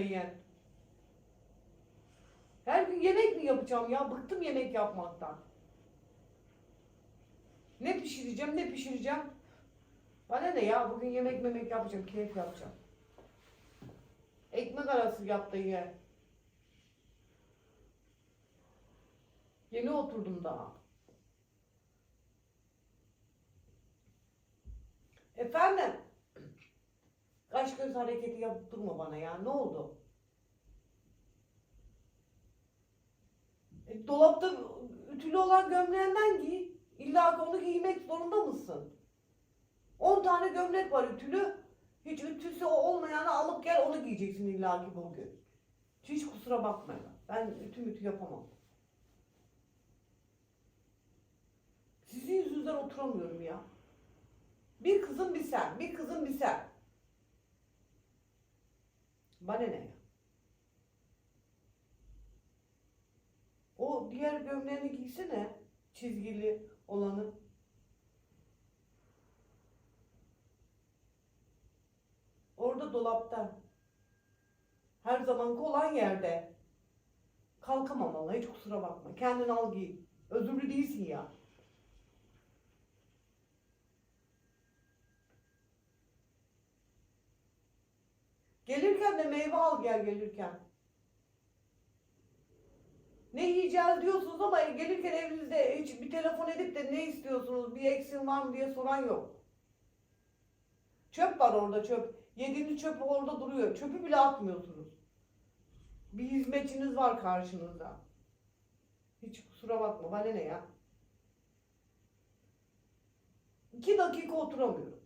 yiyen. Her gün yemek mi yapacağım ya? Bıktım yemek yapmaktan. Ne pişireceğim, ne pişireceğim? Bana ne ya? Bugün yemek memek yapacağım, keyif yapacağım. Ekmek arası yap da ye. Yeni oturdum daha. Kaş göz hareketi yapıp durma bana ya. Ne oldu? E, dolapta ütülü olan gömleğinden giy. İlla onu giymek zorunda mısın? 10 tane gömlek var ütülü. Hiç ütüsü olmayanı alıp gel onu giyeceksin illa ki bugün. Hiç kusura bakma. Ben ütü mütü yapamam. Sizin yüzünüzden oturamıyorum ya. Bir kızım bir sen, bir kızım bir sen. Bana ne ya? O diğer gömleğini giysene. Çizgili olanı. Orada dolapta. Her zaman olan yerde. Kalkamam vallahi hiç kusura bakma. Kendin al giy. Özürlü değilsin ya. Gelirken de meyve al gel gelirken. Ne yiyeceğiz diyorsunuz ama gelirken evinizde hiç bir telefon edip de ne istiyorsunuz, bir eksin var mı diye soran yok. Çöp var orada çöp. Yediğiniz çöp orada duruyor. Çöpü bile atmıyorsunuz. Bir hizmetçiniz var karşınızda. Hiç kusura bakma bana ne ya. İki dakika oturamıyorum.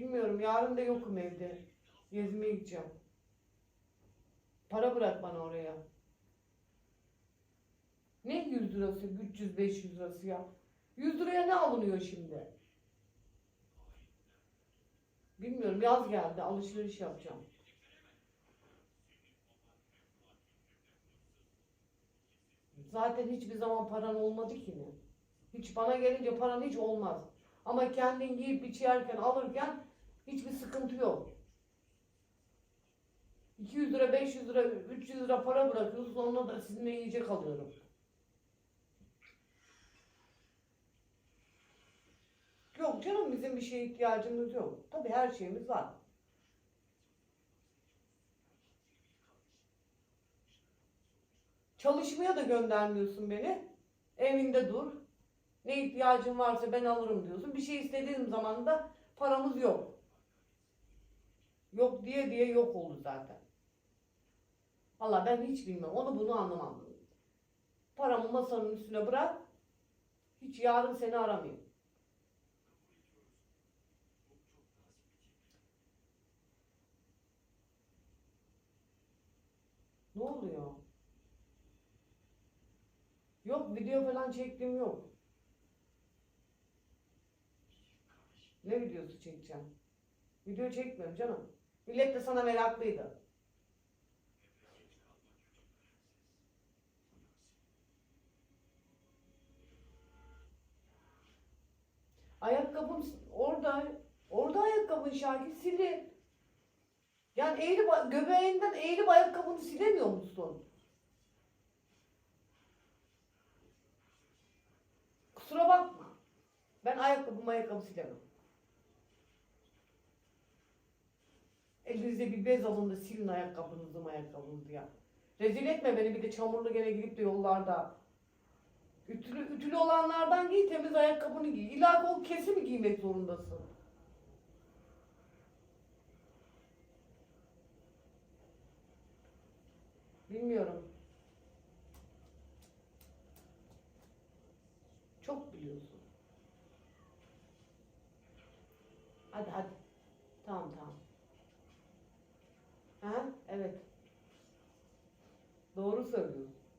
Bilmiyorum yarın da yokum evde. Gezmeye gideceğim. Para bırak bana oraya. Ne 100 lirası, 300-500 lirası ya? 100 liraya ne alınıyor şimdi? Bilmiyorum yaz geldi alışveriş yapacağım. Zaten hiçbir zaman paran olmadı ki ne? Hiç bana gelince paran hiç olmaz. Ama kendin giyip içerken alırken hiçbir sıkıntı yok. 200 lira, 500 lira, 300 lira para bırakıyorsunuz onunla da sizinle yiyecek alıyorum. Yok canım bizim bir şeye ihtiyacımız yok. Tabii her şeyimiz var. Çalışmaya da göndermiyorsun beni. Evinde dur. Ne ihtiyacın varsa ben alırım diyorsun. Bir şey istediğim zaman da paramız yok. Yok diye diye yok oldu zaten. Valla ben hiç bilmem. Onu bunu anlamam. Paramı masanın üstüne bırak. Hiç yarın seni aramayayım. Ne oluyor? Yok video falan çektiğim yok. Ne videosu çekeceğim? Video çekmiyorum canım. Millet de sana meraklıydı. Ayakkabım orada. Orada ayakkabın Şakir sili. Yani eğilip göbeğinden eğilip ayakkabını silemiyor musun? Kusura bakma. Ben ayakkabımı ayakkabı silemem. Elinize bir bez alın da silin ayakkabınızı ayakkabınızı ya. Rezil etme beni bir de çamurlu gene gidip de yollarda. Ütülü, ütülü olanlardan giy temiz ayakkabını giy. İlla o kesi mi giymek zorundasın? Bilmiyorum. Çok biliyorsun. Hadi hadi. Doğru söylüyorsun.